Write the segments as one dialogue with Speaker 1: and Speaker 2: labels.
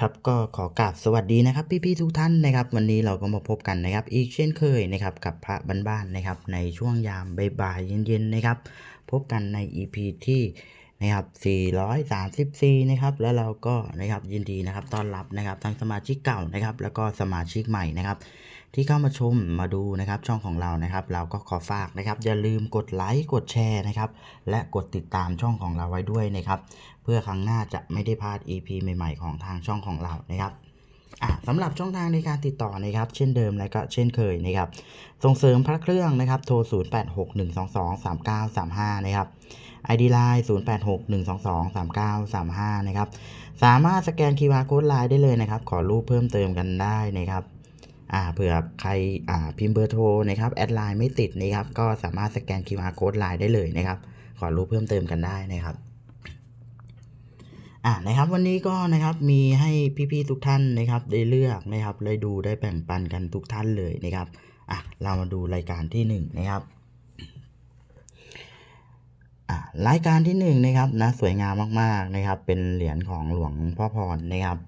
Speaker 1: ครับก็ขอกราบสวัสดีนะครับพี่ๆทุกท่านนะครับ วันนี้เราก็มาพบกันนะครับ อีกเช่นเคยนะครับกับพระบ้านๆนะครับ ในช่วงยามบ่ายเย็นๆนะครับ พบกันใน EP ที่นะครับ 434 นะครับ แล้วเราก็นะครับยินดีนะครับต้อนรับนะครับทั้งสมาชิกเก่านะครับ แล้วก็สมาชิกใหม่นะครับ ที่เข้ามาชมมาดูนะครับช่องของเรานะครับ เราก็ขอฝากนะครับ อย่าลืมกดไลค์กดแชร์นะครับ และกดติดตามช่องของเราไว้ด้วยนะครับ เพื่อครั้งหน้าจะไม่ได้พลาด EP ใหม่ ๆ ของทางช่องของเรานะครับสำหรับช่องทางในการติดต่อนะครับ เช่นเดิมและก็เช่นเคยนะครับ ส่งเสริมพระเครื่องนะครับ โทร 0861223935 นะครับ ID Line 0861223935 นะครับ สามารถสแกน QR Code Line ได้เลยนะครับ ขอรูปเพิ่มเติมกันได้นะครับเผื่อใครอ่าพิมพ์เบอร์โทรนะครับแอดไลน์ไม่ติดนะครับ ก็สามารถสแกน QR Code Line ได้เลยนะครับ ขอรูปเพิ่มเติมกันได้นะครับ อ่านะครับวันนี้ก็นะครับมีให้พี่ๆทุกท่านนะครับได้เลือกนะครับได้ดูได้แบ่งปันกันทุกท่านเลยนะครับอะเรามาดูรายการที่หนึ่งนะครับอ่ารายการที่หนึ่งนะครับนะสวยงามมากๆนะครับ เป็นเหรียญของหลวงพ่อพรนะครับ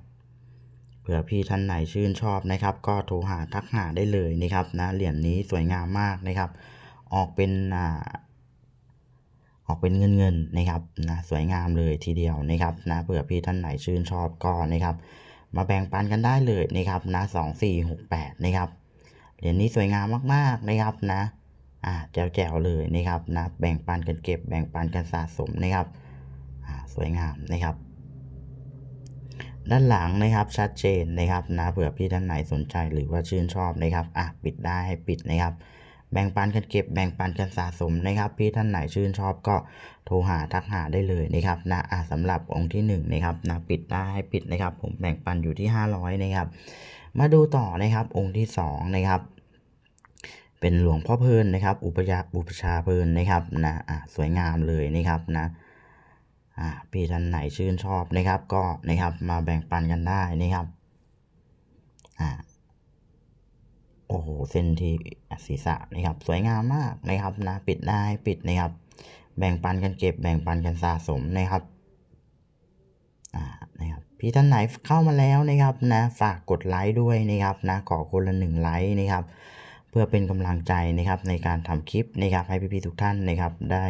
Speaker 1: เผื่อพี่ท่านไหนชื่นชอบนะครับ ก็โทรหาทักหาได้เลยนะครับนะเหรียญนี้สวยงามมากนะครับ ออกเป็นอ่า ออกเป็นเงินเงินๆนะครับนะสวยงามเลยทีเดียวนะครับนะเผื่อพี่ท่านไหนชื่นชอบก็นะครับ มาแบ่งปันกันได้เลยนะครับนะสองสี่หกแปดนะครับเหรียญนี้สวยงามมากๆนะครับนะอ่าแจ๋วๆเลยนะครับนะแบ่งปันกันเก็บแบ่งปันกันสะสมนะครับอ่าสวยงามนะครับ ด้านหลังนะครับชัดเจนนะครับนะเผื่อพี่ท่านไหนสนใจหรือว่าชื่นชอบนะครับอะปิดได้ให้ปิดนะครับ แบ่งปันกันเก็บแบ่งปันกันสะสมนะครับ พี่ท่านไหนชื่นชอบก็โทรหาทักหาได้เลยนะครับนะอะสำหรับองค์ที่หนึ่งนะครับนะปิดได้ให้ปิดนะครับ ผมแบ่งปันอยู่ที่ 500นะครับมาดูต่อนะครับองค์ที่สองนะครับเป็นหลวงพ่อเพลินนะครับ อุปยาอุปชาเพลินนะครับนะอะสวยงามเลยนะครับนะอะพี่ท่านไหนชื่นชอบนะครับ ก็นะครับมาแบ่งปันกันได้นะครับอ่า โอ้โหเส้นที่ศีรษะนะครับ สวยงามมากนะครับนะปิดได้ปิดนะครับ แบ่งปันกันเก็บ แบ่งปันกันสะสมนะครับอ่านะครับพี่ท่านไหนเข้ามาแล้วนะครับนะฝากกดไลค์ด้วยนะครับนะขอคนละหนึ่งไลค์นะครับ เพื่อเป็นกำลังใจนะครับในการทำคลิปนะครับ ให้พี่ๆทุกท่านนะครับได้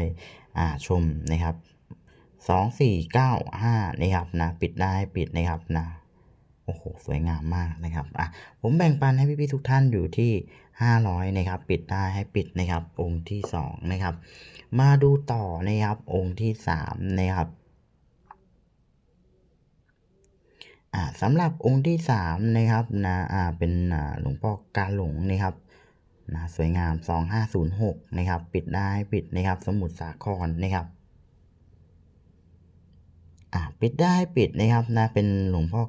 Speaker 1: อ่าชมนะครับสองสี่เก้าห้านะครับนะปิดได้ปิดนะครับนะ โอ้โหสวยงามมากนะครับอะผมแบ่งปันให้พี่ๆทุกท่านอยู่ที่ 500นะครับปิดได้ให้ปิดนะครับองค์ที่2นะครับมาดูต่อนะครับองค์ที่3นะครับอ่าสำหรับองค์ที่3นะครับนะอ่าเป็นอ่าหลวงพ่อกาหลงนะครับนะสวยงาม 2506นะครับปิดได้ปิดนะครับสมุทรสาครนะครับอ่าปิดได้ปิดนะครับนะเป็นหลวงพ่อ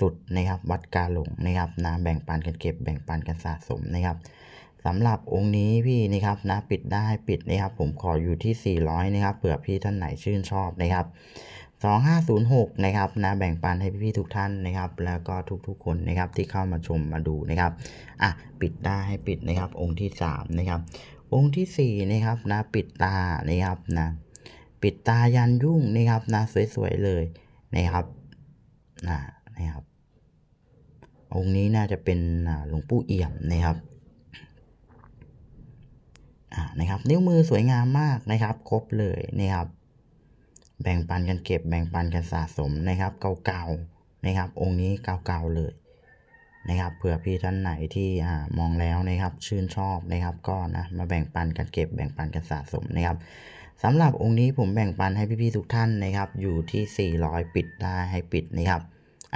Speaker 1: สุดนะครับ วัดกาหลงนะครับนะแบ่งปันกันเก็บแบ่งปันกันสะสมนะครับสำหรับองค์นี้พี่นะครับนะปิดได้ปิดนะครับ ผมขออยู่ที่ 400นะครับเผื่อพี่ท่านไหนชื่นชอบนะครับ2506นะครับนะแบ่งปันให้พี่ๆทุกท่านนะครับ แล้วก็ทุกๆคนนะครับที่เข้ามาชมมาดูนะครับอะปิดได้ให้ปิดนะครับ องค์ที่3นะครับองค์ทีสี่4นะครับนะปิดตานะครับนะปิดตายันยุ่งนะครับนะสวยๆเลยนะครับนะ นะครับ องค์นี้น่าจะเป็นหลวงปู่เอี่ยมนะครับนะครับ นิ้วมือสวยงามมากนะครับ ครบเลยนะครับ แบ่งปันกันเก็บแบ่งปันกันสะสมนะครับ เก่าๆนะครับ องค์นี้เก่าๆเลยนะครับเผื่อพี่ท่านไหนที่อ่ามองแล้วนะครับ ชื่นชอบนะครับ ก็นะมาแบ่งปันกันเก็บแบ่งปันกันสะสมนะครับสำหรับองค์นี้ผมแบ่งปันให้พี่ๆทุกท่านนะครับ อยู่ที่ 400 ปิดได้ให้ปิดนะครับ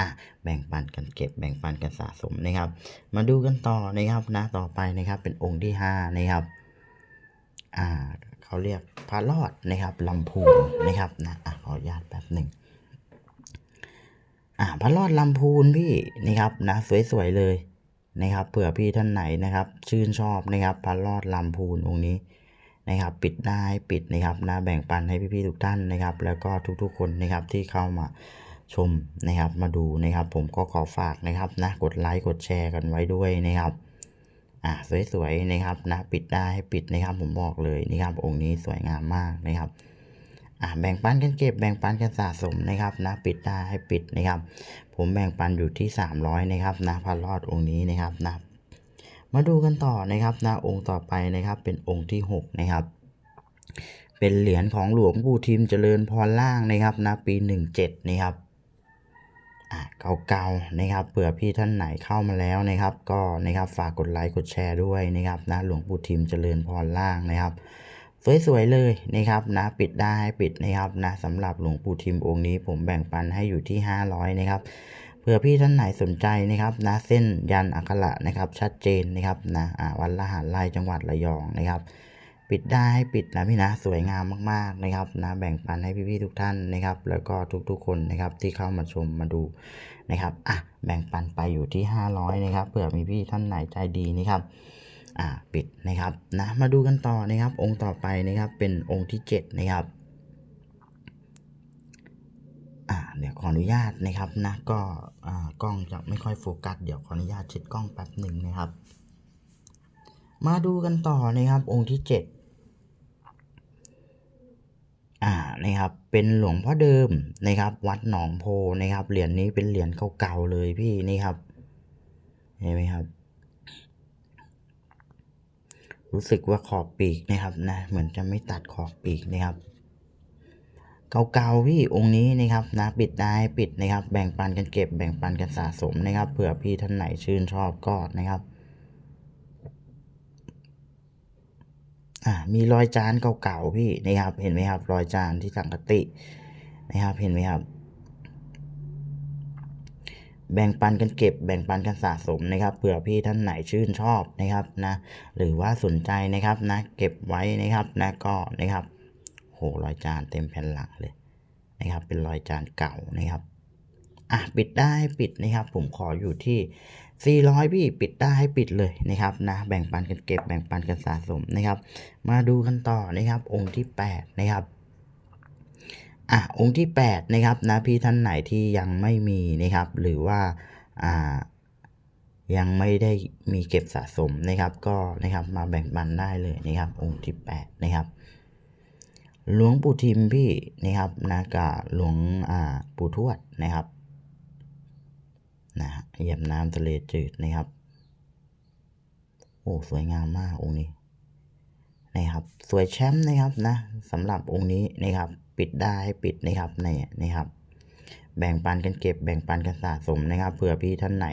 Speaker 1: อะแบ่งปันกันเก็บแบ่งปันกันสะสมนะครับ มาดูกันต่อนะครับนะต่อไปนะครับเป็นองค์ที่ห้านะครับอ่าเขาเรียกพระรอดนะครับลำพูนนะครับนะอะขออนุญาตแป๊บหนึ่งอ่าพระรอดลำพูนพี่นะครับนะสวยๆเลยนะครับเผื่อพี่ท่านไหนนะครับ ชื่นชอบนะครับพระรอดลำพูนองค์นี้นะครับปิดได้ปิดนะครับนะแบ่งปันให้พี่ๆทุกท่านนะครับ แล้วก็ทุกๆคนนะครับที่เข้ามา ชมนะครับมาดูนะครับ ผมก็ขอฝากนะครับนะกดไลค์กดแชร์กันไว้ด้วยนะครับอ่าสวยๆนะครับนะปิดได้ให้ปิดนะครับ ผมบอกเลยนะครับ องค์นี้สวยงามมากนะครับอะแบ่งปันกันเก็บแบ่งปันกันสะสมนะครับนะปิดได้ให้ปิดนะครับ ผมแบ่งปันอยู่ที่ 300นะครับนะพระรอดองค์นี้นะครับนะมาดูกันต่อนะครับนะองค์ต่อไปนะครับ เป็นองค์ที่6นะครับเป็นเหรียญของหลวงปู่ทิมเจริญพรล่างนะครับนะปี 17นะครับ เก่าๆนะครับเผื่อพี่ท่านไหนเข้ามาแล้วนะครับ ก็นะครับฝากกดไลค์กดแชร์ด้วยนะครับนะหลวงปู่ทิมเจริญพรล่างนะครับ สวยๆเลยนะครับนะปิดได้ปิดนะครับนะสำหรับหลวงปู่ทิมองค์นี้ ผมแบ่งปันให้อยู่ที่ 500นะครับเผื่อพี่ท่านไหนสนใจนะครับนะเส้นยันอักขระนะครับชัดเจนนะครับนะวันละหารไล่จังหวัดระยองนะครับ ปิดได้ให้ปิดนะพี่นะสวยงามมากๆนะครับนะแบ่งปันให้พี่ๆทุกท่านนะครับ แล้วก็ทุกๆคนนะครับที่เข้ามาชมมาดูนะครับอะแบ่งปันไปอยู่ที่ 500นะครับเผื่อมีพี่ท่านไหนใจดีนะครับอ่าปิดนะครับนะมาดูกันต่อนะครับ องค์ต่อไปนะครับเป็นองค์ที่ 7 นะครับอ่าเดี๋ยวขออนุญาตนะครับนะก็อ่ากล้องจะไม่ค่อยโฟกัสเดี๋ยวขออนุญาตเช็ดกล้องแป๊บหนึ่งนะครับ มาดูกันต่อนะครับองค์ที่ 7 อ่านะครับเป็นหลวงพ่อเดิมนะครับ วัดหนองโพนะครับเหรียญนี้เป็นเหรียญเก่าๆเลยพี่นี่ครับเห็นไหมครับ รู้สึกว่าขอบปีกนะครับนะเหมือนจะไม่ตัดขอบปีกนะครับเก่าๆพี่องค์นี้นะครับนะปิดได้ปิดนะครับ แบ่งปันกันเก็บแบ่งปันกันสะสมนะครับเผื่อพี่ท่านไหนชื่นชอบก็นะครับ อ่ามีรอยจานเก่าๆพี่นะครับเห็นไหมครับรอยจานที่สังกตินะครับเห็นไหมครับแบ่งปันกันเก็บแบ่งปันกันสะสมนะครับเผื่อพี่ท่านไหนชื่นชอบนะครับนะหรือว่าสนใจนะครับนะเก็บไว้นะครับนะก็นะครับโหรอยจานเต็มแผ่นหลังเลยนะครับ เป็นรอยจานเก่านะครับอะปิดได้ปิดนะครับ ผมขออยู่ที่ 400 พี่ปิดได้ให้ปิดเลยนะครับนะแบ่งปันกันเก็บแบ่งปันกันสะสมนะครับ มาดูกันต่อนะครับองค์ที่ 8 นะครับอะองค์ที่ 8 นะครับนะพี่ท่านไหนที่ยังไม่มีนะครับ หรือว่าอ่ายังไม่ได้มีเก็บสะสมนะครับ ก็นะครับมาแบ่งปันได้เลยนะครับ องค์ที่ 8 นะครับหลวงปู่ทิมพี่นะครับนะกับหลวงอ่าปู่ทวดนะครับ นะเหยียบน้ำทะเลจืดนะครับ โอ้สวยงามมากองค์นี้นะครับ สวยแชมป์นะครับนะสำหรับองค์นี้นะครับ ปิดได้ให้ปิดนะครับในี่นะครับ แบ่งปันกันเก็บแบ่งปันกันสะสมนะครับเผื่อพี่ท่านไหน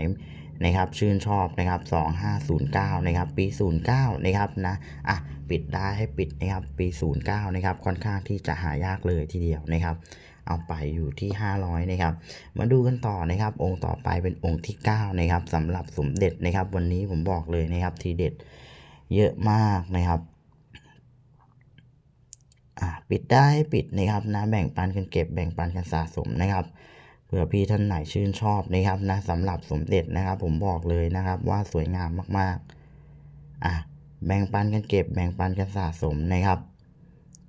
Speaker 1: นะครับชื่นชอบนะครับ 2509 นะครับ ปี 09 นะครับนะอะปิดได้ให้ปิดนะครับปี 09 นะครับค่อนข้างที่จะหายากเลยทีเดียวนะครับ เอาไปอยู่ที่ 500 นะครับ มาดูกันต่อนะครับ องค์ต่อไปเป็นองค์ที่ 9 นะครับสำหรับสมเด็จนะครับ วันนี้ผมบอกเลยนะครับทีเด็ดเยอะมากนะครับอ่าปิดได้ให้ปิดนะครับนะแบ่งปันกันเก็บแบ่งปันกันสะสมนะครับ เผื่อพี่ท่านไหนชื่นชอบนะครับนะสำหรับสมเด็จนะครับ ผมบอกเลยนะครับ ว่าสวยงามมากๆอะแบ่งปันกันเก็บแบ่งปันกันสะสมนะครับ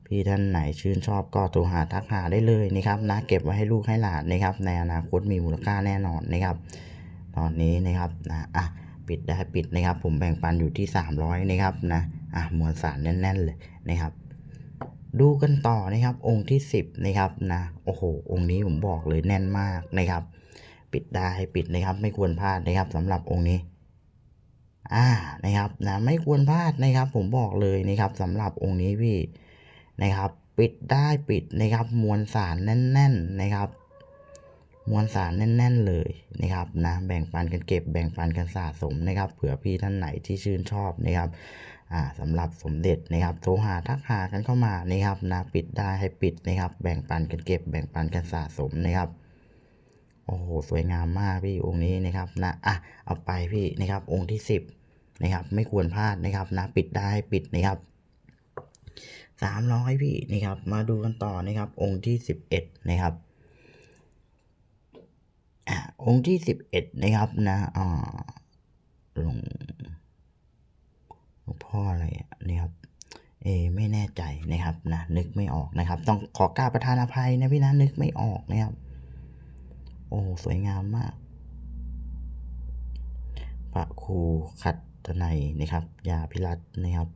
Speaker 1: พี่ท่านไหนชื่นชอบก็โทรหาทักหาได้เลยนะครับนะเก็บไว้ให้ลูกให้หลานนะครับ ในอนาคตมีมูลค่าแน่นอนนะครับ ตอนนี้นะครับนะอะปิดได้ปิดนะครับ ผมแบ่งปันอยู่ที่ 300นะครับนะอะมวลสารแน่น ๆ เลยนะครับ ดูกันต่อนะครับ องค์ที่ 10 นะครับนะโอ้โห องค์นี้ผมบอกเลยแน่นมากนะครับ ปิดได้ปิดนะครับ ไม่ควรพลาดนะครับสำหรับองค์นี้ อ่านะครับนะไม่ควรพลาดนะครับ ผมบอกเลยนะครับสำหรับองค์นี้พี่นะครับ ปิดได้ปิดนะครับ มวลสารแน่น ๆนะครับ มวลสารแน่น ๆ เลยนะครับนะแบ่งปันกันเก็บแบ่งปันกันสะสมนะครับ เผื่อพี่ท่านไหนที่ชื่นชอบนะครับ สำหรับสมเด็จนะครับโทรหาทักหากันเข้ามานะครับนะปิดได้ให้ปิดนะครับ แบ่งปันกันเก็บ แบ่งปันกันสะสมนะครับโอ้โหสวยงามมากพี่องค์นี้นะครับนะอะเอาไปพี่นะครับ องค์ที่สิบนะครับ ไม่ควรพลาดนะครับนะปิดได้ให้ปิดนะครับสามร้อยพี่นะครับ มาดูกันต่อนะครับ องค์ที่สิบเอ็ดนะครับอะองค์ที่สิบเอ็ดนะครับนะอ่าลง วงพ่ออะไรอะนี่ครับเอไม่แน่ใจนะครับนะนึกไม่ออกนะครับ ต้องขอกราบประธานอภัยนะพี่นะนึกไม่ออกนะครับ โอ้สวยงามมากพระครูขัดตนัยนะครับ ยาพิรัตนะครับ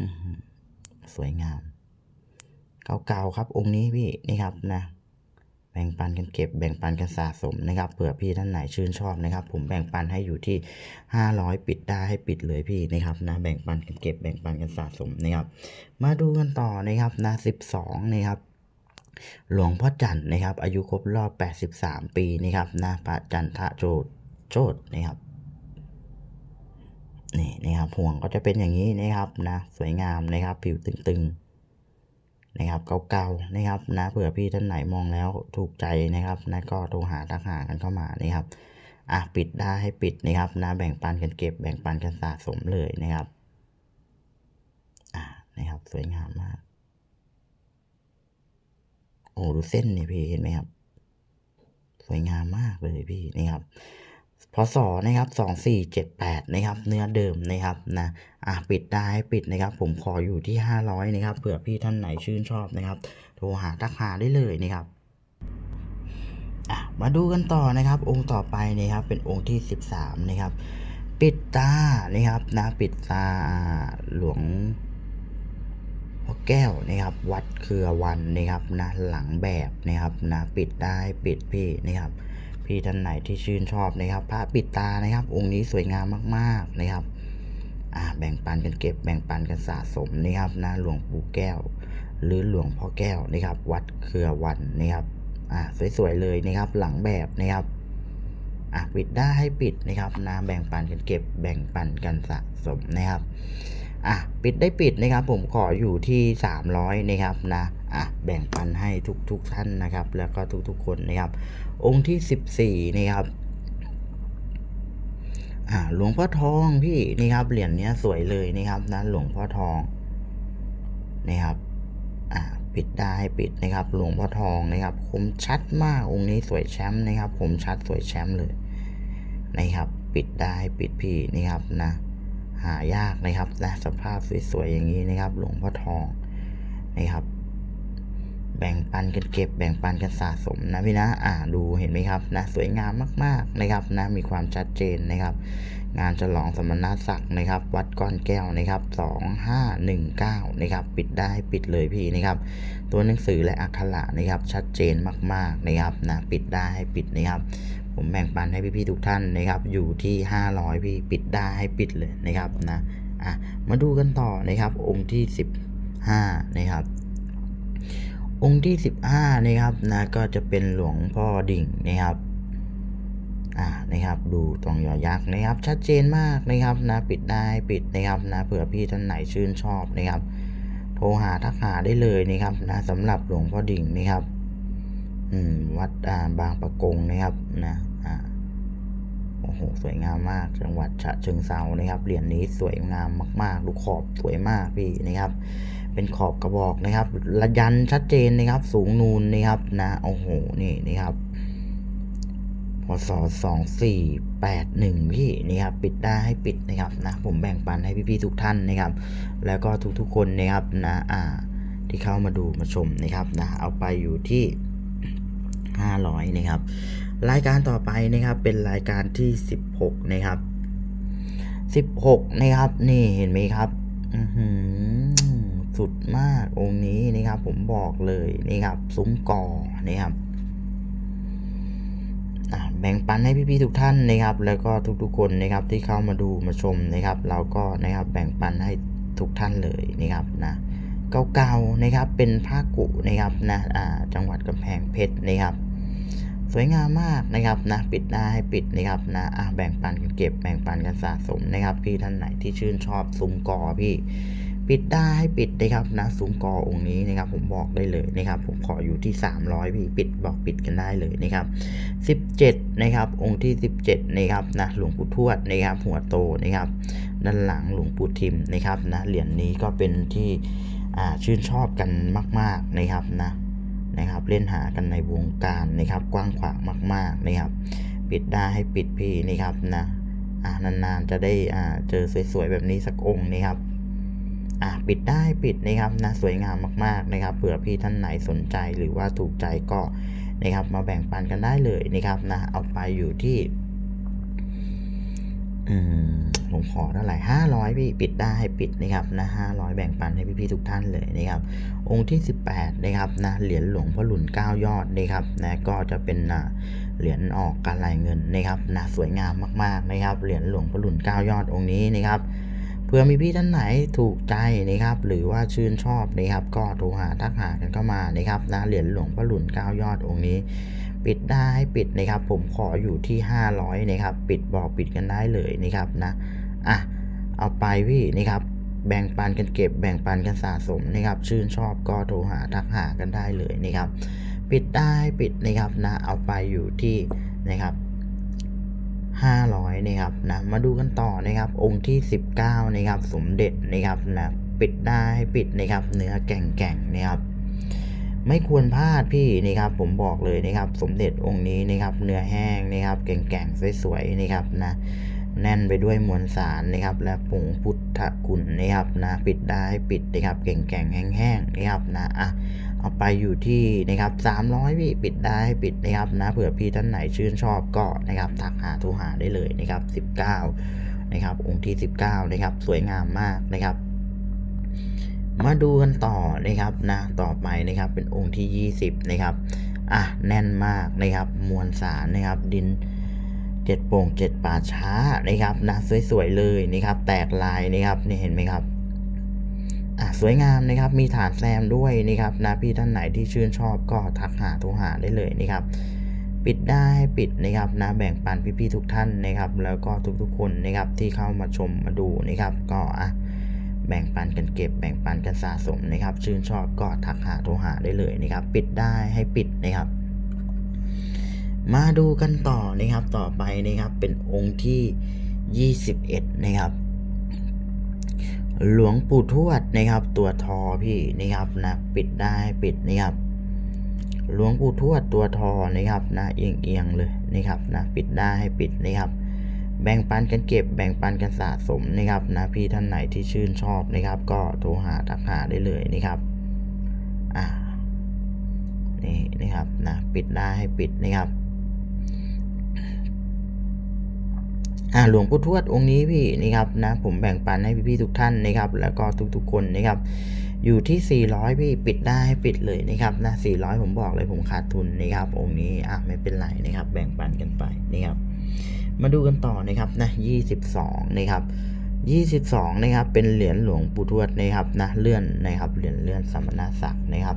Speaker 1: อือหือสวยงาม เก่าๆครับ องค์นี้พี่นี่ครับนะ บ่งปันกันเก็บแบ่งปันกันสะสมนะครับเผื่อพี่ท่านไหนชื่นชอบนะครับ ผมแบ่งปันให้อยู่ที่ 500 ปิดได้ให้ปิดเลยพี่นะครับนะแบ่งปันกันเก็บแบ่งปันกันสะสมนะครับ มาดูกันต่อนะครับนะ12นะครับหลวงพ่อจันทร์นะครับ อายุครบรอบ 83 ปีนะครับนะพระจันทะโจดโจดนะครับนี่นะครับห่วงก็จะเป็นอย่างนี้นะครับนะสวยงามนะครับ ผิวตึงๆ นะครับเก่าๆนะครับนะเผื่อพี่ท่านไหนมองแล้วถูกใจนะครับนะก็โทรหาทักหากันเข้ามานะครับอะปิดได้ให้ปิดนะครับนะแบ่งปันกันเก็บแบ่งปันกันสะสมเลยนะครับอะนะครับสวยงามมากโอ้ดูเส้นนี่พี่เห็นไหมครับ สวยงามมากเลยพี่นี่ครับ พศนะครับสองสี่เจ็ดแปดนะครับ เนื้อเดิมนะครับนะอะปิดได้ปิดนะครับ ผมขออยู่ที่ห้าร้อยนะครับเผื่อพี่ท่านไหนชื่นชอบนะครับ โทรหาทักหาได้เลยนะครับอะมาดูกันต่อนะครับ องค์ต่อไปนะครับ เป็นองค์ที่สิบสามนะครับ ปิดตานะครับนะปิดตาหลวงพ่อแก้วนะครับ วัดเครือวันนะครับนะหลังแบบนะครับนะปิดได้ปิดพี่นะครับ พี่ท่านไหนที่ชื่นชอบนะครับ พระปิดตานะครับ องค์นี้สวยงามมากๆนะครับอ่าแบ่งปันกันเก็บแบ่งปันกันสะสมนะครับนะหลวงปู่แก้ว หรือหลวงพ่อแก้วนะครับ วัดเครือวันนะครับอ่าสวยๆเลยนะครับ หลังแบบนะครับอะปิดได้ให้ปิดนะครับนะแบ่งปันกันเก็บแบ่งปันกันสะสมนะครับ อะปิดได้ปิดนะครับ ผมขออยู่ที่ 300นะครับนะอะแบ่งปันให้ทุกๆทท่านนะครับ แล้วก็ทุกๆคนนะครับ องค์ที่ 14นะครับอ่าหลวงพ่อทองพี่นี่ครับเหรียญเนี้ยสวยเลยนะครับนะหลวงพ่อทองนะครับอ่าปิดได้ปิดนะครับ หลวงพ่อทองนะครับ คมชัดมากองค์นี้สวยแชมป์นะครับคมชัดสวยแชมป์เลยนะครับ ปิดได้ปิดพี่นี่ครับนะ หายากนะครับนะสภาพสวยๆอย่างนี้นะครับ หลวงพ่อทองนะครับ แบ่งปันกันเก็บ แบ่งปันกันสะสมนะพี่นะอ่าดูเห็นไหมครับนะสวยงามมากๆนะครับนะมีความชัดเจนนะครับ งานฉลองสมณศักดิ์นะครับ วัดก้อนแก้วนะครับสองห้าหนึ่งเก้านะครับ ปิดได้ปิดเลยพี่นะครับ ตัวหนังสือและอักขระนะครับ ชัดเจนมากๆนะครับนะปิดได้ให้ปิดนะครับ ผมแบ่งปันให้พี่ๆทุกท่านนะครับ อยู่ที่ 500 พี่ปิดได้ให้ปิดเลยนะครับนะอะมาดูกันต่อนะครับ องค์ที่ 15 นะครับ องค์ที่ 15 นะครับนะก็จะเป็นหลวงพ่อดิ่งนะครับอ่านะครับดูตรงหยอยักษ์นะครับ ชัดเจนมากนะครับนะปิดได้ปิดนะครับนะเผื่อพี่ท่านไหนชื่นชอบนะครับ โทรหาทักหาได้เลยนะครับนะสำหรับหลวงพ่อดิ่งนะครับอืมวัดอ่าบางประกงนะครับนะ โอ้โหสวยงามมากจังหวัดฉะเชิงเซานะครับเหรียญนี้สวยงามมากๆลูกขอบสวยมากพี่นะครับ เป็นขอบกระบอกนะครับระยันชัดเจนนะครับ สูงนูนนะครับนะโอ้โหนี่นะครับพศสองสี่แปดหนึ่งพี่นี่ครับปิดได้ให้ปิดนะครับนะผมแบ่งปันให้พี่ๆทุกท่านนะครับ แล้วก็ทุกๆคนนะครับนะอ่าที่เข้ามาดูมาชมนะครับนะเอาไปอยู่ที่500นะครับ รายการต่อไปนะครับเป็นรายการที่ 16 นะครับ 16 นะครับนี่เห็นไหมครับอือหือสุดมากองค์นี้นะครับ ผมบอกเลยนี่ครับซุ้มกอนี่ครับแบ่งปันให้พี่ๆทุกท่านนะครับ แล้วก็ทุกๆคนนะครับที่เข้ามาดูมาชมนะครับ เราก็นะครับแบ่งปันให้ทุกท่านเลยนะครับนะเก่าๆนะครับเป็นผ้ากุนะครับนะอ่าจังหวัดกำแพงเพชรนะครับ สวยงามมากนะครับนะปิดหน้าให้ปิดนะครับนะอะแบ่งปันกันเก็บแบ่งปันกันสะสมนะครับ พี่ท่านไหนที่ชื่นชอบซุ้มกอพี่ ปิดได้ให้ปิดนะครับนะซุ้มกอองค์นี้นะครับ ผมบอกได้เลยนะครับ ผมขออยู่ที่ 300 พี่ปิดบอกปิดกันได้เลยนะครับ 17 นะครับ องค์ที่ 17 นะครับนะหลวงปู่ทวดนะครับ หัวโตนะครับ ด้านหลังหลวงปู่ทิมนะครับนะเหรียญนี้ก็เป็นที่อ่าชื่นชอบกันมาก ๆนะครับนะ นะครับ เล่นหากันในวงการนะครับ กว้างขวางมาก ๆนะครับ ปิดได้ให้ปิดพี่นะครับนะอ่านานๆจะได้อ่าเจอสวยๆแบบนี้สักองค์นะครับอ่าปิดได้ปิดนะครับนะสวยงามมากๆนะครับเผื่อพี่ท่านไหนสนใจหรือว่าถูกใจก็นะครับ มาแบ่งปันกันได้เลยนะครับนะเอาไปอยู่ที่ ผมขอเท่าไหร่ห้าร้อยพี่ปิดได้ปิดนะครับนะห้าร้อยแบ่งปันให้พี่ๆทุกท่านเลยนะครับ องค์ที่สิบแปดนะครับนะเหรียญหลวงพ่อหลุนเก้ายอดนะครับนะก็จะเป็นอ่าเหรียญออกการลายเงินนะครับนะสวยงามมากๆนะครับ เหรียญหลวงพ่อหลุนเก้ายอดองค์นี้นะครับเพื่อมีพี่ท่านไหนถูกใจนะครับ หรือว่าชื่นชอบนะครับ ก็โทรหาทักหากันเข้ามานะครับนะเหรียญหลวงพ่อหลุนเก้ายอดองค์นี้ ปิดได้ให้ปิดนะครับ ผมขออยู่ที่ 500นะครับ ปิดบอกปิดกันได้เลยนะครับนะอะเอาไปพี่นะครับ แบ่งปันกันเก็บแบ่งปันกันสะสมนะครับ ชื่นชอบก็โทรหาทักหากันได้เลยนะครับ ปิดได้ปิดนะครับนะ เอาไปอยู่ที่นะครับ500นะครับนะมาดูกันต่อนะครับองค์ที่ 19นะครับสมเด็จนะครับนะปิดได้ปิดนะครับเนื้อแก่งๆนะครับ ไม่ควรพลาดพี่นะครับผมบอกเลยนะครับสมเด็จองค์นี้นะครับเนื้อแห้งนะครับแก่งๆสวยๆนะครับนะแน่นไปด้วยมวลสารนะครับ และผงพุทธคุณนะครับนะปิดได้ปิดนะครับแก่งๆแห้งๆนะครับนะอะเอาไปอยู่ที่นะครับ300พี่ปิดได้ปิดนะครับนะเผื่อพี่ท่านไหนชื่นชอบก็นะครับทักหาโทรหาได้เลยนะครับ 19นะครับองค์ที่ 19นะครับสวยงามมากนะครับ มาดูกันต่อนะครับนะต่อไปนะครับเป็นองค์ที่ 20 นะครับอะแน่นมากนะครับมวลสารนะครับดินเจ็ดโป่งเจ็ดป่าช้านะครับนะสวยๆเลยนะครับ แตกลายนะครับนี่เห็นไหมครับอะสวยงามนะครับมีฐานแซมด้วยนะครับนะพี่ท่านไหนที่ชื่นชอบก็ทักหาโทรหาได้เลยนะครับ ปิดได้ปิดนะครับนะแบ่งปันพี่ๆทุกท่านนะครับ แล้วก็ทุกๆคนนะครับที่เข้ามาชมมาดูนะครับ ก็อะ แบ่งปันกันเก็บแบ่งปันกันสะสมนะครับ ชื่นชอบก็ทักหาโทรหาได้เลยนะครับ ปิดได้ให้ปิดนะครับ มาดูกันต่อนะครับต่อไปนะครับเป็นองค์ที่ 21 นะครับ หลวงปู่ทวดนะครับ ตัวทอพี่นะครับนะปิดได้ปิดนะครับหลวงปู่ทวดตัวทอนะครับนะเอียงเอียงๆเลยนะครับนะปิดได้ให้ปิดนะครับ แบ่งปันกันเก็บแบ่งปันกันสะสมนะครับนะพี่ท่านไหนที่ชื่นชอบนะครับ ก็โทรหาทักหาได้เลยนะครับอ่านี่นะครับนะปิดได้ให้ปิดนะครับอ่าหลวงปู่ทวดองค์นี้พี่นะครับนะผมแบ่งปันให้พี่ๆทุกท่านนะครับ แล้วก็ทุกๆคนนะครับอยู่ที่ 400 พี่ปิดได้ให้ปิดเลยนะครับนะ400 ผมบอกเลยผมขาดทุนนะครับองค์นี้อะไม่เป็นไรนะครับ แบ่งปันกันไปนะครับ มาดูกันต่อนะครับนะ22นะครับ22นะครับ เป็นเหรียญหลวงปู่ทวดนะครับนะเลื่อนนะครับเหรียญเลื่อนสมณศักดิ์นะครับ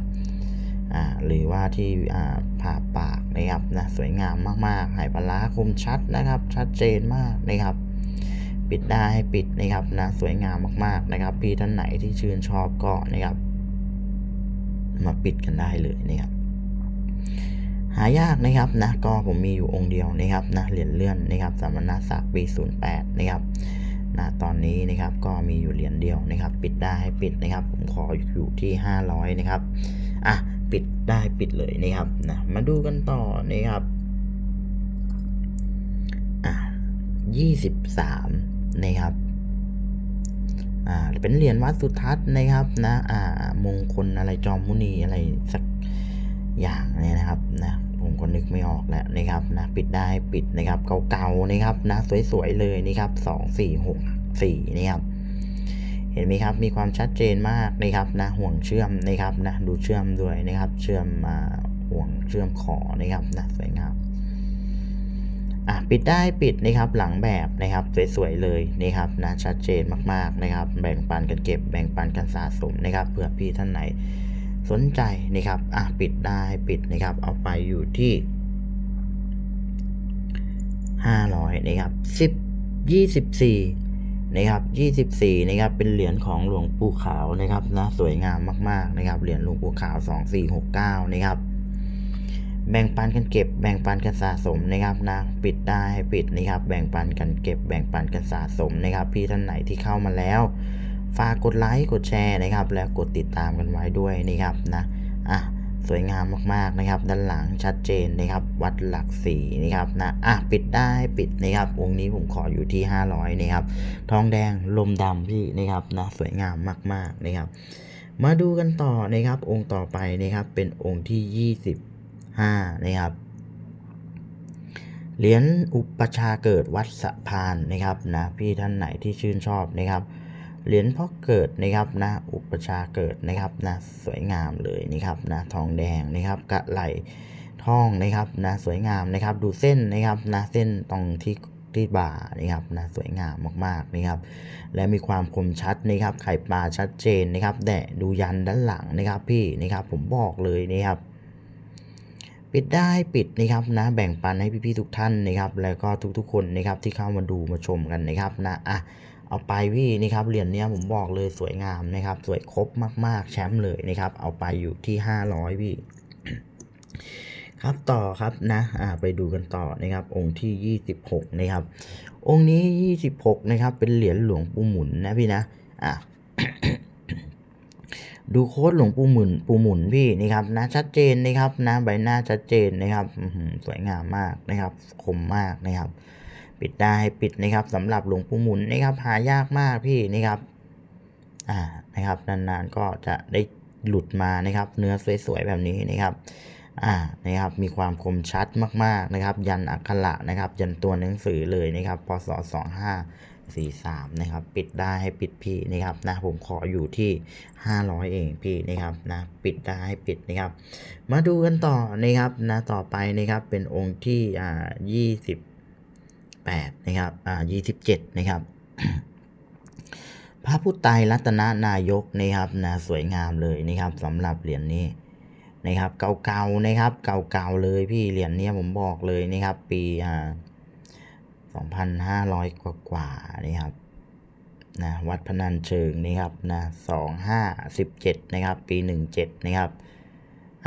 Speaker 1: อ่าหรือว่าที่อ่าผ่าปากนะครับนะสวยงามมากๆหายปลาร้าคมชัดนะครับ ชัดเจนมากนะครับ ปิดได้ให้ปิดนะครับนะสวยงามมากๆนะครับ พี่ท่านไหนที่ชื่นชอบก็นะครับ มาปิดกันได้เลยนะครับ หายากนะครับนะก็ผมมีอยู่องค์เดียวนะครับนะเหรียญเลื่อนนะครับสามณศักดิ์ปี08นะครับนะตอนนี้นะครับก็มีอยู่เหรียญเดียวนะครับ ปิดได้ให้ปิดนะครับ ผมขออยู่ที่500นะครับอะปิดได้ปิดเลยนะครับนะมาดูกันต่อนะครับอะ23นะครับอ่าเป็นเหรียญวัดสุทัศน์นะครับนะอ่ามงคลอะไรจอมมุนีอะไรสัก อย่างเนี่ยนะครับนะผมก็นึกไม่ออกแล้วนะครับนะปิดได้ปิดนะครับเก่าๆนะครับนะสวยๆเลยนะครับสองสี่หกสี่นะครับเห็นไหมครับมีความชัดเจนมากนะครับนะห่วงเชื่อมนะครับนะดูเชื่อมด้วยนะครับ เชื่อมมาห่วงเชื่อมขอนะครับนะสวยงามอะปิดได้ปิดนะครับหลังแบบนะครับสวยๆเลยนะครับนะชัดเจนมากๆนะครับ แบ่งปันกันเก็บแบ่งปันกันสะสมนะครับเผื่อพี่ท่านไหน สนใจนะครับอะปิดได้ปิดนะครับ เอาไปอยู่ที่500นะครับ10 24นะครับ24นะครับเป็นเหรียญของหลวงปู่ขาวนะครับนะสวยงามมากๆนะครับเหรียญหลวงปู่ขาว2469นะครับแบ่งปันกันเก็บแบ่งปันกันสะสมนะครับนะปิดได้ปิดนะครับ แบ่งปันกันเก็บแบ่งปันกันสะสมนะครับ พี่ท่านไหนที่เข้ามาแล้ว ฝากกดไลค์กดแชร์นะครับ แล้วกดติดตามกันไว้ด้วยนะครับนะอะสวยงามมากๆนะครับ ด้านหลังชัดเจนนะครับ วัดหลักสีนะครับนะอะปิดได้ปิดนะครับวงนี้ผมขออยู่ที่ 500นะครับทองแดงลมดำพี่นะครับนะสวยงามมากๆนะครับ มาดูกันต่อนะครับ องค์ต่อไปนะครับ เป็นองค์ที่ 25นะครับเหรียญอุปชาเกิดวัดสะพานนะครับนะพี่ท่านไหนที่ชื่นชอบนะครับ เหรียญพ่อเกิดนะครับนะอุปชาเกิดนะครับนะสวยงามเลยนะครับนะทองแดงนะครับกะไหลทองนะครับนะสวยงามนะครับ ดูเส้นนะครับนะเส้นตรงที่ที่บ่านะครับนะสวยงามมากๆนะครับ และมีความคมชัดนะครับไข่ปลาชัดเจนนะครับแต่ดูยันด้านหลังนะครับพี่นะครับผมบอกเลยนะครับ ปิดได้ปิดนะครับนะแบ่งปันให้พี่ๆทุกท่านนะครับแล้วก็ทุกๆคนนะครับที่เข้ามาดูมาชมกันนะครับนะอะเอาไปพี่นี่ครับเหรียญเนี้ยผมบอกเลยสวยงามนะครับ สวยครบมากๆ แชมป์เลยนะครับ เอาไปอยู่ที่ 500 พี่ ครับต่อครับนะอ่าไปดูกันต่อนะครับ องค์ที่ 26 นะครับ องค์นี้ 26 นะครับ เป็นเหรียญหลวงปู่หมุนนะพี่นะอะ ดูโค้ดหลวงปู่หมุนปู่หมุนพี่นี่ครับนะชัดเจนนะครับนะใบหน้าชัดเจนนะครับสวยงามมากนะครับคมมากนะครับ ปิดได้ปิดนะครับสำหรับหลวงปู่หมุนนะครับ หายากมากพี่นี่ครับอ่านะครับนานๆก็จะได้หลุดมานะครับ เนื้อสวยๆแบบนี้นะครับอ่านะครับมีความคมชัดมากๆนะครับ ยันอักขระนะครับ ยันตัวหนังสือเลยนะครับพศสองห้า 2543นะครับปิดได้ให้ปิดพี่นะครับนะผมขออยู่ที่ 500 เองพี่นะครับนะปิดได้ให้ปิดนะครับ มาดูกันต่อนะครับนะต่อไปนะครับเป็นองค์ที่อ่า28นะครับอ่า27นะครับพระพุทธไตรรัตนนายกนะครับนะสวยงามเลยนะครับสำหรับเหรียญนี้นะครับ เก่าๆนะครับ เก่าๆเลยพี่เหรียญนี้ผมบอกเลยนะครับ ปีอ่า 2,500 กว่ากว่าๆนะครับนะวัดพนัญเชิงนะครับนะ2517นะครับ ปี17นะครับ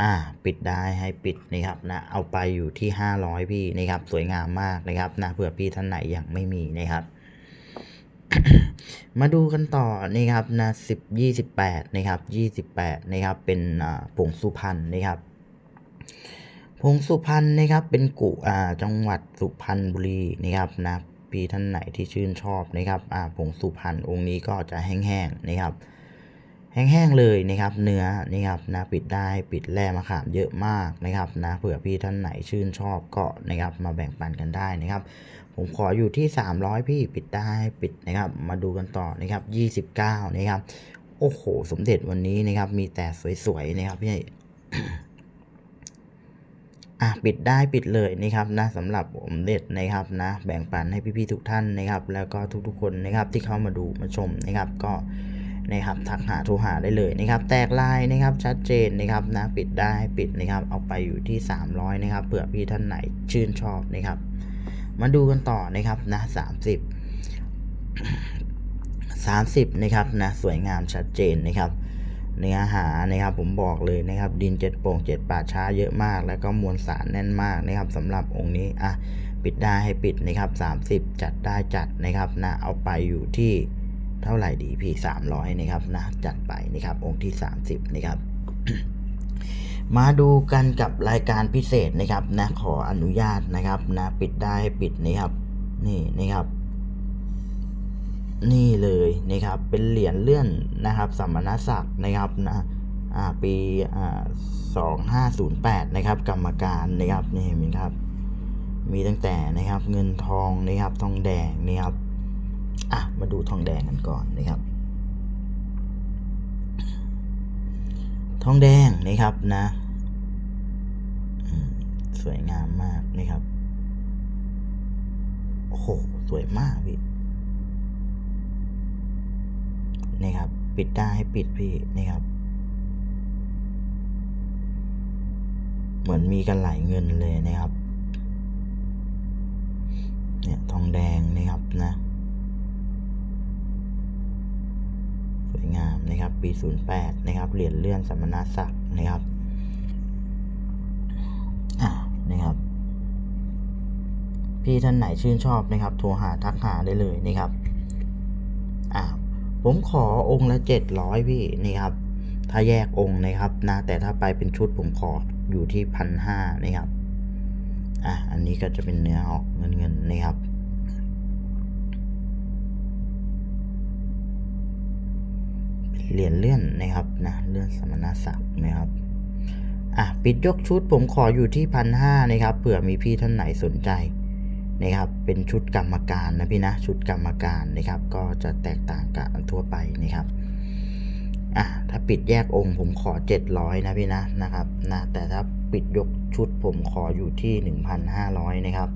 Speaker 1: อ่าปิดได้ให้ปิดนะครับนะเอาไปอยู่ที่500พี่นะครับ สวยงามมากนะครับนะเผื่อพี่ท่านไหนยังไม่มีนะครับ มาดูกันต่อนี่ครับนะสิบยี่สิบแปดนะครับยี่สิบแปดนะครับเป็นอ่าผงสุพรรณนะครับ ผงสุพรรณนะครับเป็นกุอ่าจังหวัดสุพรรณบุรีนะครับนะพี่ท่านไหนที่ชื่นชอบนะครับอ่าผงสุพรรณองค์นี้ก็จะแห้งๆนะครับ แห้งๆเลยนะครับ เนื้อนี่ครับนะปิดได้ปิดแร่มะขามเยอะมากนะครับนะเผื่อพี่ท่านไหนชื่นชอบก็นะครับมาแบ่งปันกันได้นะครับ ผมขออยู่ที่ 300 พี่ปิดได้ปิดนะครับ มาดูกันต่อนะครับ29นะครับโอ้โห สมเด็จวันนี้นะครับ มีแต่สวยๆนะครับพี่ อะปิดได้ปิดเลยนะครับนะสำหรับสมเด็จนะครับนะ แบ่งปันให้พี่ๆทุกท่านนะครับ แล้วก็ทุกๆคนนะครับที่เข้ามาดูมาชมนะครับก็นะครับทักหาโทรหาได้เลยนะครับ แตกลายนะครับชัดเจนนะครับนะปิดได้ปิดนะครับ เอาไปอยู่ที่ 300นะครับเผื่อพี่ท่านไหนชื่นชอบนะครับ มาดูกันต่อนะครับนะสามสิบสามสิบนะครับนะสวยงามชัดเจนนะครับ เนื้อหานะครับผมบอกเลยนะครับ ดินเจ็ดโป่งเจ็ดป่าช้าเยอะมาก แล้วก็มวลสารแน่นมากนะครับสำหรับองค์นี้อะปิดได้ให้ปิดนะครับสามสิบจัดได้จัดนะครับนะเอาไปอยู่ที่เท่าไหร่ดีพี่สามร้อยนะครับนะจัดไปนะครับองค์ที่สามสิบนะครับมาดูกันกับรายการพิเศษนะครับนะขออนุญาตนะครับนะปิดได้ให้ปิดนะครับนี่นะครับ นี่เลยนะครับเป็นเหรียญเลื่อนนะครับสัมมณศักดิ์นะครับนะอ่าปีอ่าสองห้าศูนย์แปดนะครับกรรมการนะครับนี่เห็นไหมครับ มีตั้งแต่นะครับเงินทองนะครับทองแดงนะครับอะมาดูทองแดงกันก่อนนะครับ ทองแดงนะครับนะสวยงามมากนะครับโอ้โหสวยมากพี่ นี่ครับ ปิดได้ให้ปิดพี่นี่ครับ เหมือนมีกันหลายเงินเลยนะครับ เนี่ยทองแดงนะครับนะ สวยงามนะครับ ปี 08 นะครับ เหรียญเลื่อนสมณศักดิ์นะครับอ่านะครับพี่ท่านไหนชื่นชอบนะครับ โทรหาทักหาได้เลยนะครับ ผมขอองค์ละเจ็ดร้อยพี่นี่ครับ ถ้าแยกองค์นะครับนะแต่ถ้าไปเป็นชุดผมขออยู่ที่พันห้านะครับอะอันนี้ก็จะเป็นเนื้อออกเงินเงินนะครับเหรียญเลื่อนนะครับนะเลื่อนสมณศักดิ์นะครับอะปิดยกชุดผมขออยู่ที่พันห้านะครับเผื่อมีพี่ท่านไหนสนใจ นะครับเป็นชุดกรรมการนะพี่นะชุดกรรมการนะครับ ก็จะแตกต่างกับอันทั่วไปนะครับอะถ้าปิดแยกองค์ผมขอ 700 นะพี่นะนะครับนะแต่ถ้าปิดยกชุดผมขออยู่ที่ 1,500 นะครับ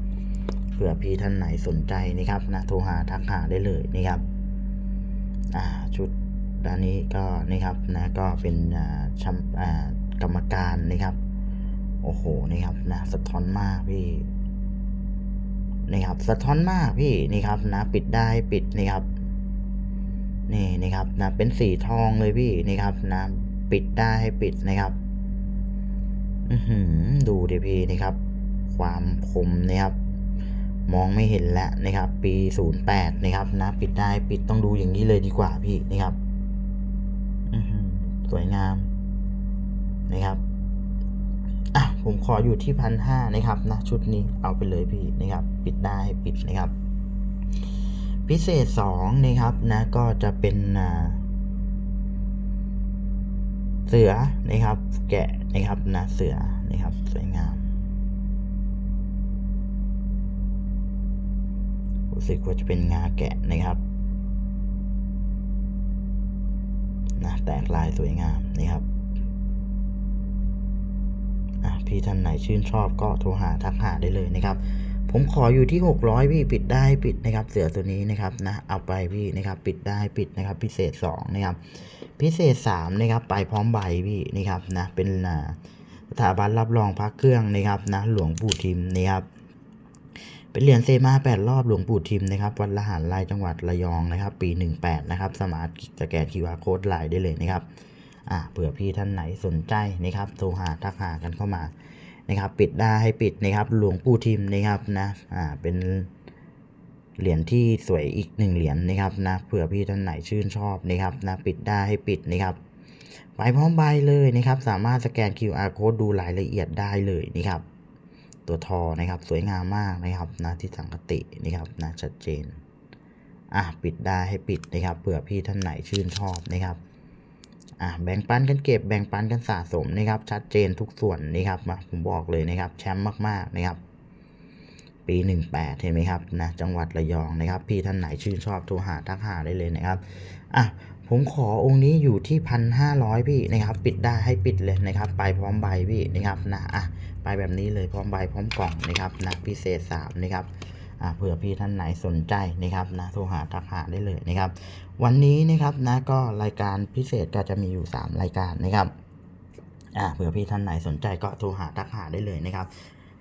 Speaker 1: เผื่อพี่ท่านไหนสนใจนะครับนะโทรหาทักหาได้เลยนะครับอ่าชุดด้านนี้ก็นะครับนะก็เป็นอ่าชัมอ่ากรรมการนะครับ โอ้โหนะครับนะสะท้อนมากพี่ นี่ครับสะท้อนมากพี่นี่ครับนะปิดได้ปิดนี่ครับ นี่นะครับนะเป็นสีทองเลยพี่นี่ครับนะปิดได้ให้ปิดนะครับ อือหือดูดิพี่นี่ครับ ความคมนะครับ มองไม่เห็นแล้วนะครับ ปีศูนย์แปดนะครับ นะ ปิดได้ปิดต้องดูอย่างนี้เลยดีกว่าพี่นะครับอือหือสวยงามนะครับ อะผมขออยู่ที่พันห้านะครับนะชุดนี้เอาไปเลยพี่นะครับ ปิดได้ให้ปิดนะครับ พิเศษสองนะครับนะก็จะเป็นอ่าเสือนะครับ แกะนะครับนะเสือนะครับสวยงามรู้สึกว่าจะเป็นงาแกะนะครับนะแตกลายสวยงามนะครับ พี่ท่านไหนชื่นชอบก็โทรหาทักหาได้เลยนะครับ ผมขออยู่ที่ 600พี่ปิดได้ปิดนะครับ เสือตัวนี้นะครับนะเอาไปพี่นะครับ ปิดได้ปิดนะครับ พิเศษ2นะครับ พิเศษ3นะครับ ไปพร้อมใบพี่นะครับนะเป็นสถาบันรับรองพระเครื่องนะครับนะหลวงปู่ทิมนะครับเป็นเหรียญเซมา8รอบหลวงปู่ทิมนะครับวัดละหารลายจังหวัดระยองนะครับ ปี 18 นะครับ สมาร์ทสแกนคิวอาร์โค้ดไลน์ได้เลยนะครับ อ่าเผื่อพี่ท่านไหนสนใจนะครับโทรหาทักหากันเข้ามานะครับปิดได้ให้ปิดนะครับหลวงปู่ทิมนะครับนะอ่าเป็นเหรียญที่สวยอีกหนึ่งเหรียญนะครับนะเผื่อพี่ท่านไหนชื่นชอบนะครับนะปิดได้ให้ปิดนะครับไปพร้อมใบเลยนะครับ สามารถสแกน QR code ดูรายละเอียดได้เลยนะครับ ตัวทอนะครับสวยงามมากนะครับนะที่สังกตินะครับนะชัดเจนอะปิดได้ให้ปิดนะครับเผื่อพี่ท่านไหนชื่นชอบนะครับ อะแบ่งปันกันเก็บแบ่งปันกันสะสมนะครับ ชัดเจนทุกส่วนนะครับมาผมบอกเลยนะครับแชมป์มากๆนะครับ ปี 18 เห็นไหมครับนะจังหวัดระยองนะครับ พี่ท่านไหนชื่นชอบโทรหาทักหาได้เลยนะครับอะผมขอองค์นี้อยู่ที่พันห้าร้อยพี่นะครับ ปิดได้ให้ปิดเลยนะครับ ไปพร้อมใบพี่นะครับนะอะไปแบบนี้เลยพร้อมใบพร้อมกล่องนะครับนะพิเศษ3นะครับอะเผื่อพี่ท่านไหนสนใจนะครับนะโทรหาทักหาได้เลยนะครับ วันนี้นะครับนะก็รายการพิเศษก็จะมีอยู่ 3 รายการนะครับอ่าเผื่อพี่ท่านไหนสนใจก็โทรหาทักหาได้เลยนะครับ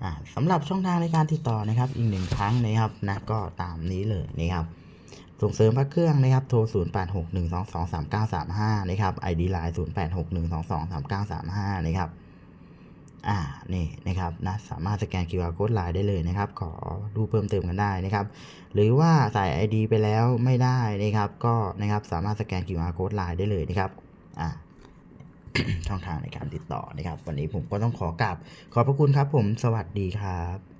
Speaker 1: อ่าสำหรับช่องทางในการติดต่อนะครับ อีกหนึ่งครั้งนะครับนะก็ตามนี้เลยนะครับส่งเสริมพระเครื่องนะครับ โทร 0861223935 นะครับ ID Line 0861223935 นะครับ อ่านี่นะครับนะสามารถสแกน QR Code ไลน์ได้เลยนะครับ ขอรูปเพิ่มเติมกันได้นะครับ หรือว่าใส่ ID ไปแล้วไม่ได้นะครับ ก็นะครับสามารถสแกน QR Code ไลน์ได้เลยนะครับอ่าช่องทางในการติดต่อนะครับ วันนี้ผมก็ต้องขอกราบขอบพระคุณครับผมสวัสดีครับ